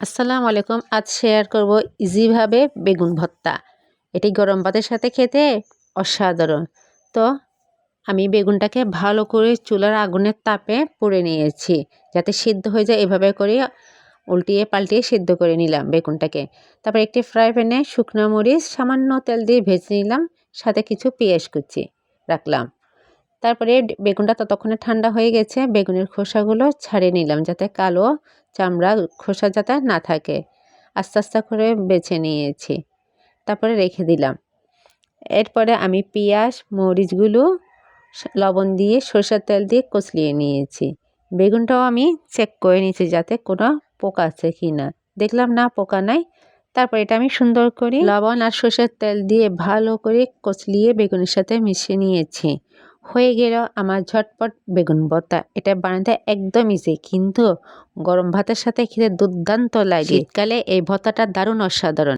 আসসালামু আলাইকুম। আজ শেয়ার করব ইজিভাবে বেগুন ভর্তা। এটি গরম ভাতের সাথে খেতে অসাধারণ। তো, আমি বেগুনটাকে ভালো করে চুলার আগুনের তাপে পুড়ে নিয়েছি, যাতে সিদ্ধ হয়ে যায়। এভাবে করে উল্টিয়ে পাল্টিয়ে সিদ্ধ করে নিলাম বেগুনটাকে। তারপর একটি ফ্রাই প্যানে শুকনো মরিচ সামান্য তেল দিয়ে ভেজে নিলাম, সাথে কিছু পেঁয়াজ কুচি রাখলাম। তারপরে বেগুনটা ততক্ষণে ঠান্ডা হয়ে গেছে, বেগুনের খোসাগুলো ছাড়িয়ে নিলাম যাতে কালো চামড়া খোসা যাতে না থাকে। আস্তে আস্তে করে বেছে নিয়েছি, তারপরে রেখে দিলাম। এরপরে আমি পেঁয়াজ, মরিচগুলো লবণ দিয়ে সরষের তেল দিয়ে কচলিয়ে নিয়েছি। বেগুনটাও আমি চেক করে নিয়েছি যাতে কোনো পোকা আছে কি না। দেখলাম না, পোকা নাই। তারপর এটা আমি সুন্দর করে লবণ আর সরষের তেল দিয়ে ভালো করে কচলিয়ে বেগুনের সাথে মিশিয়ে নিয়েছি। হয়ে গেল আমার ঝটপট বেগুন ভর্তা। এটা বানাতে একদম ইজি কিন্তু গরম ভাতের সাথে খেতে দুর্দান্ত লাগে। শীতকালে এই ভর্তাটা দারুণ অসাধারণ।